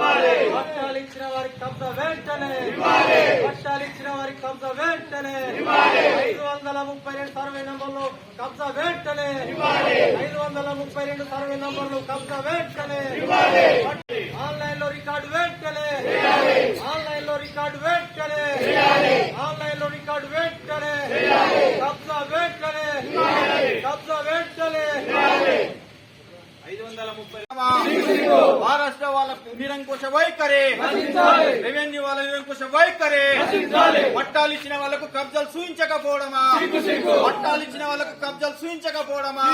పట్టాలు ఇచ్చిన వారికి కబ్జా వెంటనే. పట్టాలు ఇచ్చిన వారికి కబ్జా వెంటనే. ఐదు వందల ముప్పై రెండు సర్వే నంబర్లు కబ్జా వెంటనే. ఐదు వందల ముప్పై రెండు సర్వే నంబర్లు కబ్జా వెంటనే. ఆన్లైన్లో రికార్డు వెంటనే. ఆన్లైన్లో రికార్డు వెంటనే. ఆన్లైన్లో రికార్డు వెంటనే. కబ్జా వెంటనే కబ్జా వెంటనే ఐదు వందల ముప్పై మహారాష్ట్ర వాళ్ళ నిరంకుశ వైఖరి. రెవెన్యూ వాళ్ళ నిరంకుశ వైఖరి. పట్టాలు ఇచ్చిన వాళ్ళకు కబ్జాలు సూచించకపోవడమా? పట్టాలు ఇచ్చిన వాళ్ళకు కబ్జాలు సూచించకపోవడమా?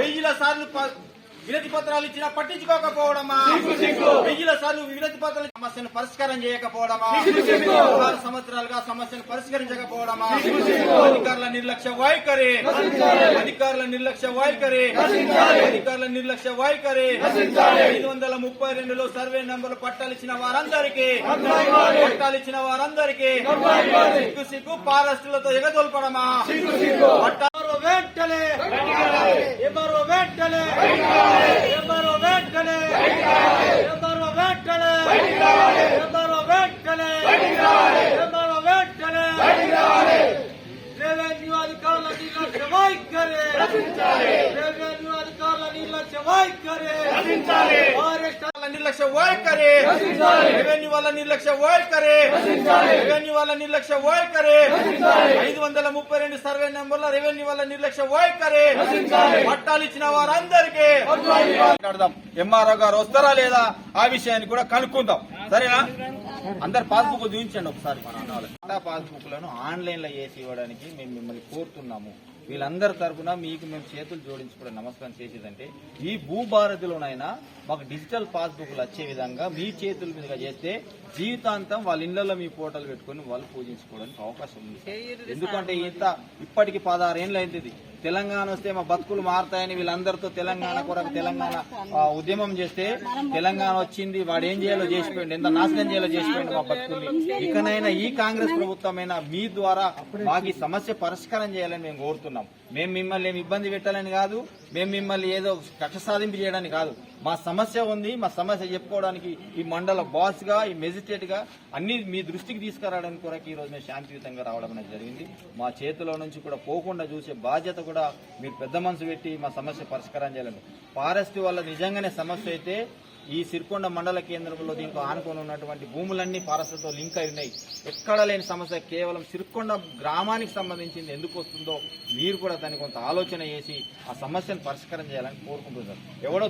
వెయ్యిల సార్లు వినతి పత్రాలు ఇచ్చినా పట్టించుకోకపోవడమా? వెయ్యిల సార్లు వినతి పత్రాలు సమస్యను పరిష్కారం చేయకపోవడమా? పదహారు సంవత్సరాలుగా సమస్యను పరిష్కరించకపోవడమా? అధికారుల నిర్లక్ష్య వైఖరి. అధికారుల నిర్లక్ష్య వైఖరి. అధికారుల నిర్లక్ష్య వైఖరి. ఐదు వందల ముప్పై రెండులో సర్వే నంబర్లు పట్టాలు ఇచ్చిన వారందరికీ. పట్టాలు ఇచ్చిన వారందరికీ. సిగ్గు సిగ్గు పారెస్టులతో ఎగదొల్పడమా? వెంటనే. వెంటనే? వెంటనే? వెంటనే? వెంటనే? వెంటనే? రెవెన్యూ అధికారుల నిర్లక్ష్య వైఖరి. నిర్లక్ష్య వైఖరి. ఫారెస్ట్ వాళ్ళ నిర్లక్ష్య వైఖరి. రెవెన్యూ వాళ్ళ నిర్లక్ష్య వైఖరి. రెవెన్యూ వాళ్ళ నిర్లక్ష్య వైఖరి. ఐదు వందల ముప్పై రెండు సర్వే నెంబర్ల రెవెన్యూ వాళ్ళ నిర్లక్ష్య వైఖరి. పట్టాలు ఇచ్చిన వారందరికీ మాట్లాడదాం. ఎంఆర్ఓ గారు వస్తారా లేదా? ఆ విషయాన్ని కూడా కనుక్కుందాం. సరేనా? అందరు పాస్బుక్ చూపించండి ఒకసారి మన పట్టా పాస్బుక్లను ఆన్లైన్లో చేసి ఇవ్వడానికి మేము మిమ్మల్ని కోరుతున్నాము. వీళ్ళందరి తరపున మీకు మేము చేతులు జోడించుకోవడం నమస్కారం చేసేదంటే ఈ భూభారతిలోనైనా మాకు డిజిటల్ పాస్బుక్లు వచ్చే విధంగా మీ చేతుల మీదుగా చేస్తే జీవితాంతం వాళ్ళ ఇళ్ళలో మీ ఫోటోలు పెట్టుకొని వాళ్ళు పూజించుకోవడానికి అవకాశం ఉంది. ఎందుకంటే ఇంత ఇప్పటికి పదహారు ఏళ్ళు అయింది తెలంగాణ వస్తే మా బతుకులు మారుతాయని వీళ్ళందరితో తెలంగాణ కొరకు తెలంగాణ ఆ, ఉద్యమం చేస్తే తెలంగాణ వచ్చింది వాడు ఏం చేయాలో చేసిపోయింది ఎంత నాశనం చేయాలో చేసిపోయింది మా బతుకుల్ని. ఇకనైనా ఈ కాంగ్రెస్ ప్రభుత్వమైనా మీ ద్వారా మాకు సమస్య పరిష్కారం చేయాలని మేము కోరుతున్నాం. మేము మిమ్మల్ని ఏమి ఇబ్బంది పెట్టాలని కాదు మేము మిమ్మల్ని ఏదో కక్ష సాధింపు చేయడానికి కాదు. మా సమస్య ఉంది మా సమస్య చెప్పుకోవడానికి ఈ మండల బాస్గా ఈ మెజిస్ట్రేట్గా అన్ని మీ దృష్టికి తీసుకురావడానికి కూడా ఈ రోజు మేము శాంతియుతంగా రావడం అనేది జరిగింది. మా చేతిలో నుంచి కూడా పోకుండా చూసే బాధ్యత కూడా మీరు పెద్ద మనసు పెట్టి మా సమస్య పరిష్కారం చేయాలండి ఫారెస్ట్ వల్ల నిజంగానే సమస్య అయితే ఈ సిరికొండ మండల కేంద్రంలో దీనికి ఆనుకొని ఉన్నటువంటి భూములన్నీ పారసతో లింక్ అయి ఉన్నాయి. ఎక్కడ లేని సమస్య కేవలం సిరికొండ గ్రామానికి సంబంధించింది ఎందుకు వస్తుందో మీరు కూడా దాన్ని కొంత ఆలోచన చేసి ఆ సమస్యను పరిష్కారం చేయాలని కోరుకుంటున్నారు. ఎవడో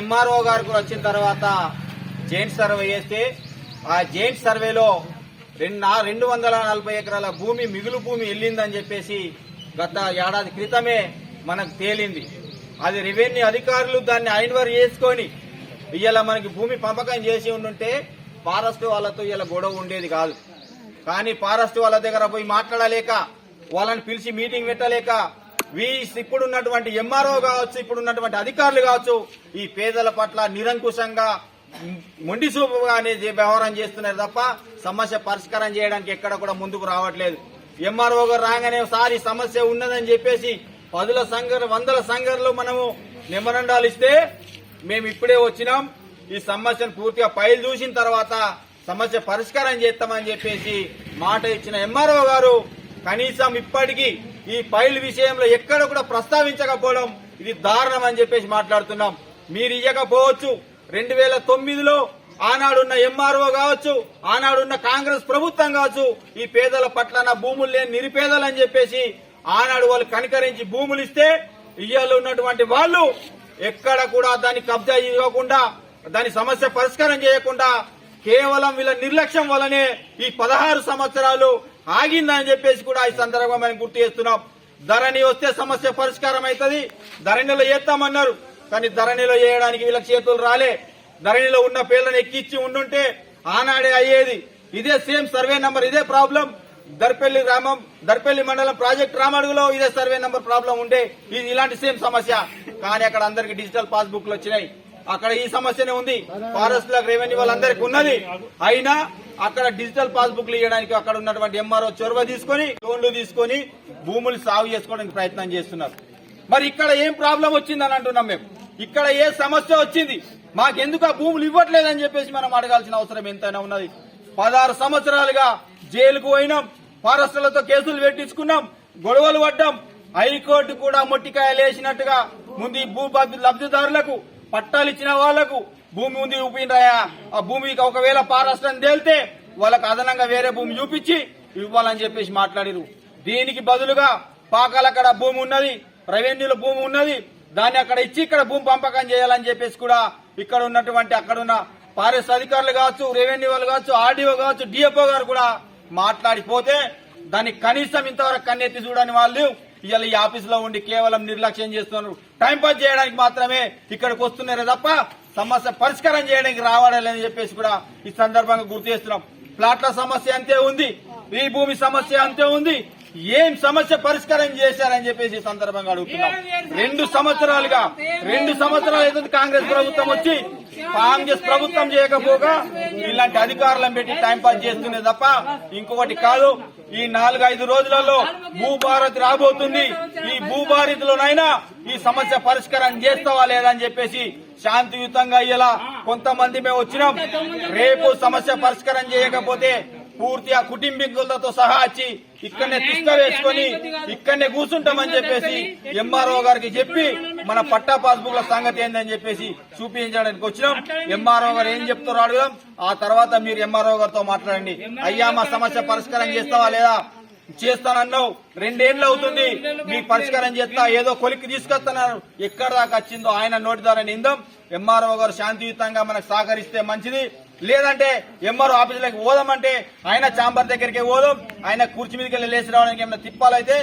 ఎంఆర్ఓ ఈ ఎంఆర్ఓ వచ్చిన తర్వాత జైంట్ సర్వే చేస్తే ఆ జైంట్ సర్వేలో రెండు రెండు వందల నలభై ఎకరాల భూమి మిగులు భూమి వెళ్ళిందని చెప్పేసి గత ఏడాది క్రితమే మనకు తేలింది. అది రెవెన్యూ అధికారులు దాన్ని ఐన్వర్ చేసుకొని ఇలా మనకి భూమి పంపకం చేసి ఉండుంటే ఫారెస్ట్ వాళ్ళతో ఇలా గొడవ ఉండేది కాదు. కానీ ఫారెస్ట్ వాళ్ళ దగ్గర పోయి మాట్లాడలేక వాళ్ళని పిలిచి మీటింగ్ పెట్టలేక వీ ఇప్పుడున్నటువంటి ఎంఆర్ఓ కావచ్చు ఇప్పుడున్నటువంటి అధికారులు కావచ్చు ఈ పేదల పట్ల నిరంకుశంగా మొండి చూపుగా అనేది వ్యవహారం చేస్తున్నారు తప్ప సమస్య పరిష్కారం చేయడానికి ఎక్కడ కూడా ముందుకు రావట్లేదు. ఎంఆర్ఓ గారు రాగానే ఒకసారి సమస్య ఉన్నదని చెప్పేసి పదుల సంఘర్ వందల సంఘర్లు మనము నిమరండాలు ఇస్తే మేము ఇప్పుడే వచ్చినాం. ఈ సమస్యను పూర్తిగా ఫైల్ చూసిన తర్వాత సమస్య పరిష్కారం చేస్తామని చెప్పేసి మాట ఇచ్చిన ఎంఆర్ఓ గారు కనీసం ఇప్పటికీ ఈ ఫైల్ విషయంలో ఎక్కడ కూడా ప్రస్తావించకపోవడం ఇది దారుణం అని చెప్పేసి మాట్లాడుతున్నాం. మీరు ఇయ్యకపోవచ్చు. రెండు వేల తొమ్మిదిలో ఆనాడున్న ఎంఆర్ఓ కావచ్చు ఆనాడున్న కాంగ్రెస్ ప్రభుత్వం కావచ్చు ఈ పేదల పట్ల భూములు లేని నిరుపేదలు అని చెప్పేసి ఆనాడు వాళ్ళు కనికరించి భూములు ఇస్తే ఇయ్యాలు ఉన్నటువంటి వాళ్ళు ఎక్కడ కూడా దాన్ని కబ్జా ఇవ్వకుండా దాని సమస్య పరిష్కారం చేయకుండా కేవలం వీళ్ళ నిర్లక్ష్యం వల్లనే ఈ పదహారు సంవత్సరాలు ఆగిందని చెప్పేసి కూడా ఈ సందర్భంగా మనం గుర్తు చేస్తున్నాం. ధరణి వస్తే సమస్య పరిష్కారం అవుతుంది. ధరణిలో చేస్తామన్నారు కానీ ధరణిలో చేయడానికి వీళ్ళకి చేతులు రాలే. ధరణిలో ఉన్న పేర్లను ఎక్కిచ్చి ఉండుంటే ఆనాడే అయ్యేది. ఇదే సేమ్ సర్వే నంబర్ ఇదే ప్రాబ్లం. దర్పల్లి గ్రామం దర్పల్లి మండలం ప్రాజెక్ట్ రామడుగులో ఇదే సర్వే నంబర్ ప్రాబ్లం ఉండే. ఇది ఇలాంటి సేమ్ సమస్య. కానీ అక్కడ అందరికి డిజిటల్ పాస్బుక్లు వచ్చినాయి. అక్కడ ఈ సమస్యనే ఉంది. ఫారెస్ట్లకు రెవెన్యూ వాళ్ళందరికీ ఉన్నది. అయినా అక్కడ డిజిటల్ పాస్బుక్లు ఇవ్వడానికి అక్కడ ఉన్నటువంటి ఎంఆర్ఓ చొరవ తీసుకొని లోన్లు తీసుకొని భూములు సాగు చేసుకోవడానికి ప్రయత్నం చేస్తున్నారు. మరి ఇక్కడ ఏం ప్రాబ్లం వచ్చిందని అంటున్నాం మేము. ఇక్కడ ఏ సమస్య వచ్చింది? మాకెందుకు ఆ భూములు ఇవ్వట్లేదని చెప్పేసి మనం అడగాల్సిన అవసరం ఎంతైనా ఉన్నది. పదహారు సంవత్సరాలుగా జైలుకు పోయినాం. ఫారెస్టులతో కేసులు పెట్టించుకున్నాం. గొడవలు పడ్డాం. హైకోర్టు కూడా మొట్టికాయలు వేసినట్టుగా ముందు ఈ భూ లబ్ధిదారులకు పట్టాలు ఇచ్చిన వాళ్ళకు భూమి ఉంది చూపిండ్రాయా? ఆ భూమికి ఒకవేళ పారస్టం తేలితే వాళ్ళకు అదనంగా వేరే భూమి చూపించి ఇవ్వాలని చెప్పేసి మాట్లాడిరు దీనికి బదులుగా పాకాల అక్కడ భూమి ఉన్నది రెవెన్యూలో భూమి ఉన్నది దాన్ని అక్కడ ఇచ్చి ఇక్కడ భూమి పంపకం చేయాలని చెప్పేసి కూడా ఇక్కడ ఉన్నటువంటి అక్కడున్న ఫారెస్ట్ అధికారులు కావచ్చు రెవెన్యూ వాళ్ళు కావచ్చు ఆర్డీఓ కావచ్చు డిఎఫ్ఓ గారు కూడా మాట్లాడిపోతే దాన్ని కనీసం ఇంతవరకు కన్నెత్తి చూడని వాళ్ళు ఇవాళ ఈ ఆఫీసులో ఉండి కేవలం నిర్లక్ష్యం చేస్తున్నారు. టైంపాస్ చేయడానికి మాత్రమే ఇక్కడికి వస్తున్నారే తప్ప సమస్య పరిష్కారం చేయడానికి రావాలని చెప్పేసి కూడా ఈ సందర్భంగా గుర్తు చేస్తున్నాం. ప్లాట్ల సమస్య అంతే ఉంది. ఈ భూమి సమస్య అంతే ఉంది. ఏం సమస్య పరిష్కారం చేశారని చెప్పేసి సందర్భంగా అడుగుతున్నాం. రెండు సంవత్సరాలుగా రెండు సంవత్సరాలు అవుతుంది కాంగ్రెస్ ప్రభుత్వం వచ్చి కాంగ్రెస్ ప్రభుత్వం చేయకపోగా ఇలాంటి అధికారులను పెట్టి టైం పాస్ చేస్తుంది తప్ప ఇంకొకటి కాదు. ఈ నాలుగైదు రోజులలో భూభారతి రాబోతుంది. ఈ భూభారతిలోనైనా ఈ సమస్య పరిష్కారం చేస్తావా లేదా అని చెప్పేసి శాంతియుతంగా ఇలా కొంతమంది మేము వచ్చినాం. రేపు సమస్య పరిష్కారం చేయకపోతే పూర్తిగా కుటుంబీకులతో సహా వచ్చి ఇక్కడనే తిష్ట వేసుకొని ఇక్కడనే కూర్చుంటామని చెప్పేసి ఎంఆర్ఓ గారికి చెప్పి మన పట్టా పాస్బుక్ ల సంగతి ఏందని చెప్పేసి చూపించడానికి వచ్చినాం. ఎంఆర్ఓ గారు ఏం చెప్తారో అడుగుదాం. ఆ తర్వాత మీరు ఎంఆర్ఓ గారితో మాట్లాడండి. అయ్యా మా సమస్య పరిష్కారం చేస్తావా లేదా? చేస్తానన్నావు. రెండేళ్ళు అవుతుంది. మీ పరిష్కారం చేస్తా. ఏదో కొలిక్కి తీసుకొస్తున్నారు. ఎక్కడ దాకా వచ్చిందో ఆయన నోటి ద్వారా నిందాం. ఎంఆర్ఓ గారు శాంతియుతంగా మనకు సహకరిస్తే మంచిది. లేదంటే ఎంఆర్ఓ ఆఫీసులకు పోదామంటే ఆయన చాంబర్ దగ్గరికి పోదాం ఆయన కుర్చీ మీదకి వెళ్ళి లేచి రావడానికి ఏమైనా తిప్పాలైతే